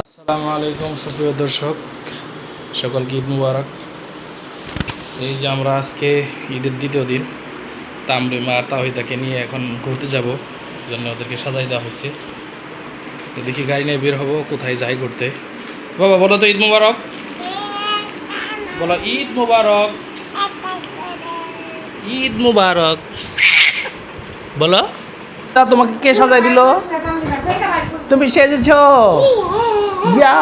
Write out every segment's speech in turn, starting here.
আসসালামু আলাইকুম, সুপ্রিয় দর্শক। সকলকে ঈদ মুবারক। এই যে আমরা আজকে ঈদের দ্বিতীয় দিন, তামরিমা আর তাহিদাকে নিয়ে এখন ঘুরতে যাব, জন্য ওদেরকে সাজাই দেওয়া হয়েছে। দেখি গাড়ি নিয়ে বের হব, কোথায় যাই ঘুরতে। বাবা, বলো তো ঈদ মুবারক। বলো, ঈদ মুবারক। ঈদ মুবারক। বলো। তা তোমাকে কে সাজাই দিল? তুমি সেজেছ। ইয়া!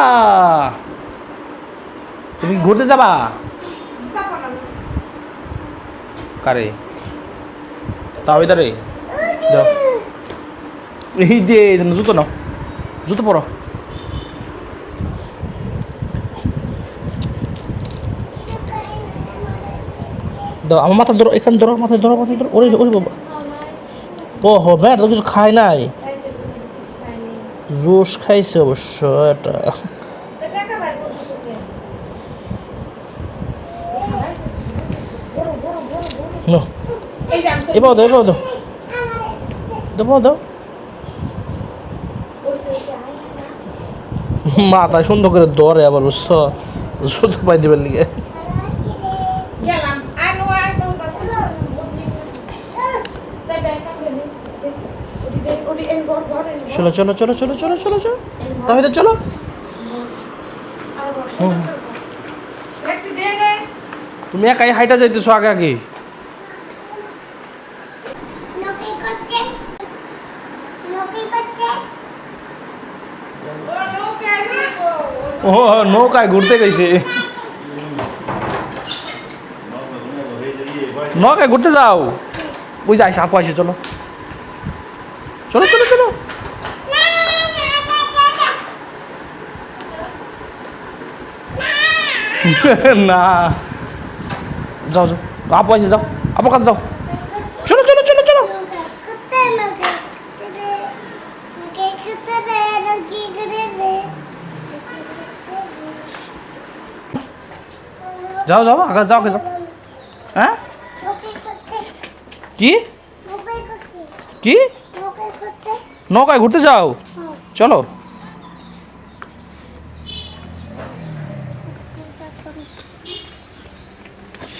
তুমি ঘুরতে যাবা? কারে? তাওইদারে যাও। এই যে জুতো নাও। জুতো পরো। আমার মাথা ধরো, এখানে ধরো মাথায় ধরো মাথায় ধরো। ওরে ওরে বাবা। ও হো ম্যাট তো কিছু খায় নাই। জুস খাইছে অবশ্য এটা। মাথায় সুন্দর করে ধরে আবার বুঝছ? পাই দিবার লিগে গেলাম আর নো আর তো তাই ব্যাকআপ নেই ওদি ওদি এন গড গড এন চলো চলো চলো চলো চলো চলো চলো। তাহলে চলো। তুমি একাই হাইটা যাইতেছো আগে আগে। ও, নৌকায় ঘুরতে গেছে। নৌকায় ঘুরতে যাও। ওই সাপ আসে চলো চলো চলো চলো না। যাও যাও। আপু আসে যাও। আপুর কাছে যাও। চলো চলো চলো চলো। যাও যাও, আগে যাও যাও। হ্যাঁ? কি? কি? নৌকায় ঘুরতে যাও? চলো দূর যাইতেছি আমরা রাশি কিনে গান কো তামরিমা ওই যে দেখো কোথায় আছে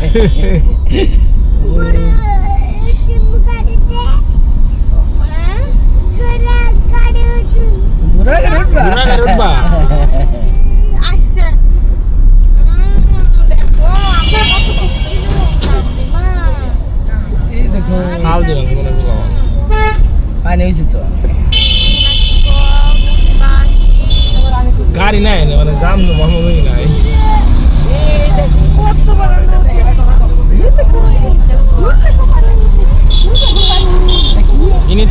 পানি হয়েছে তো গাড়ি নাই মানে জাম মোহাম্মদ নাই। কত বড় ইনি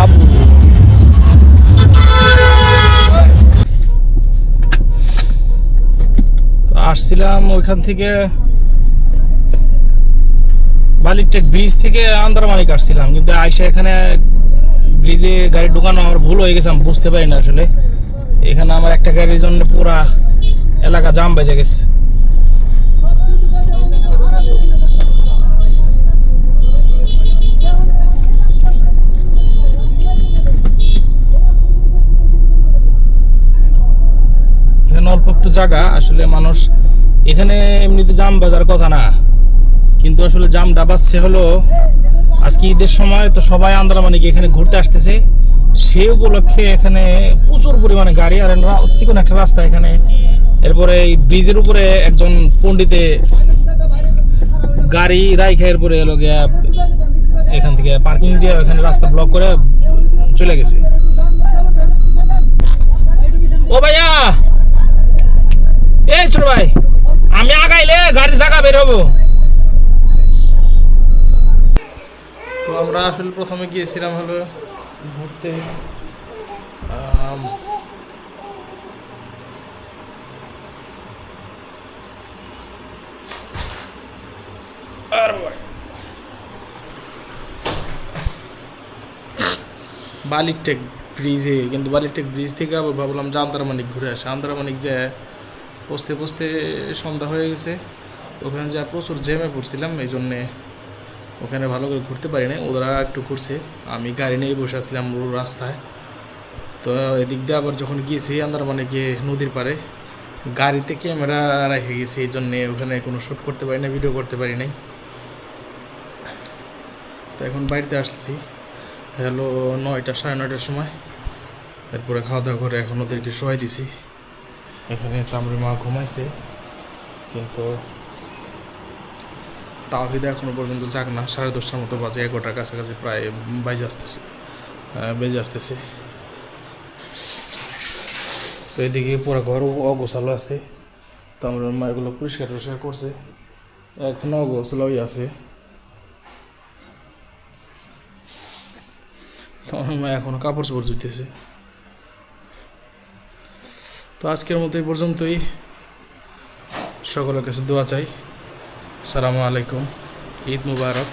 বাবু। আসছিলাম ওইখান থেকে বালিকটেক ব্রিজ থেকে আন্দারমানিক আসছিলাম, কিন্তু আইসা এখানে ব্রিজে গাড়ি ঢুকানো আমার ভুল হয়ে গেছে, আমি বুঝতে পারি না আসলে। এখানে আমার একটা গাড়ির জন্য পুরা এলাকা জাম বেজে গেছে। একটু জায়গা আসলে মানুষ এখানে এমনিতে জাম বাজার কথা না। কিন্তু আসলে জাম ডাবাচ্ছে হলো, আজকে ঈদের সময় তো সবাই আন্দারমানিক এখানে ঘুরতে আসতেছে। সে উপলক্ষে এখানে প্রচুর পরিমাণে গাড়ি, আর চিকন একটা রাস্তা এখানে। এরপরে এই ব্রিজের উপরে একজন পন্ডিতে গাড়ি রাইখা এরপরে এলো গিয়া এখান থেকে পার্কিং দিয়ে এখানে রাস্তা ব্লক করে চলে গেছে। ও ভাইয়া এই ছোট ভাই আমি আগাইলে গাড়ির জায়গা বের তো আমরা আসলে প্রথমে গিয়েছিলাম হলো ঘুরতে। বালিরটেক ব্রিজে, কিন্তু বালিরটেক ব্রিজ থেকে আবার ভাবলাম যে আন্দারমানিক ঘুরে আসে। আন্দারমানিক যে পৌঁছতে পৌঁছতে সন্ধ্যা হয়ে গেছে। ওখানে যা প্রচুর জ্যামে পড়ছিলাম, এই জন্যে ওখানে ভালো করে ঘুরতে পারি না ওরা একটু ঘুরছে, আমি গাড়ি নিয়ে বসে আসলাম রাস্তায়। তো এদিক দিয়ে আবার যখন গিয়েছি আন্দার মানে গিয়ে নদীর পাড়ে, গাড়িতে ক্যামেরা রেখে গেছি, এই জন্যে ওখানে কোনো শ্যুট করতে পারি না ভিডিও করতে পারি নাই। তো এখন বাড়িতে আসছি। হ্যালো নয়টা, সাড়ে নয়টার সময়। এরপরে খাওয়া দাওয়া করে এখন ওদেরকে শোয়াই দিছি। এখানে তামরি মা ঘুমাইছে, কিন্তু তাওহিদা এখনও পর্যন্ত যাক না। সাড়ে দশটার মতো বাজে, এগারোটার কাছাকাছি প্রায় বাজে আসতেছে বেজে আসতেছে। তো এদিকে পুরো ঘর অগোছালো আছে। তো আমার মা এগুলো পরিষ্কার টরিষ্কার করছে। এখনও অগোছালোই আছে। তো আমার মা এখনও কাপড় চোপড় ধুইতেছে। তো আজকের মতো এই পর্যন্তই। সকলের কাছে দোয়া চাই। আসসালামু আলাইকুম। ঈদ মুবারক।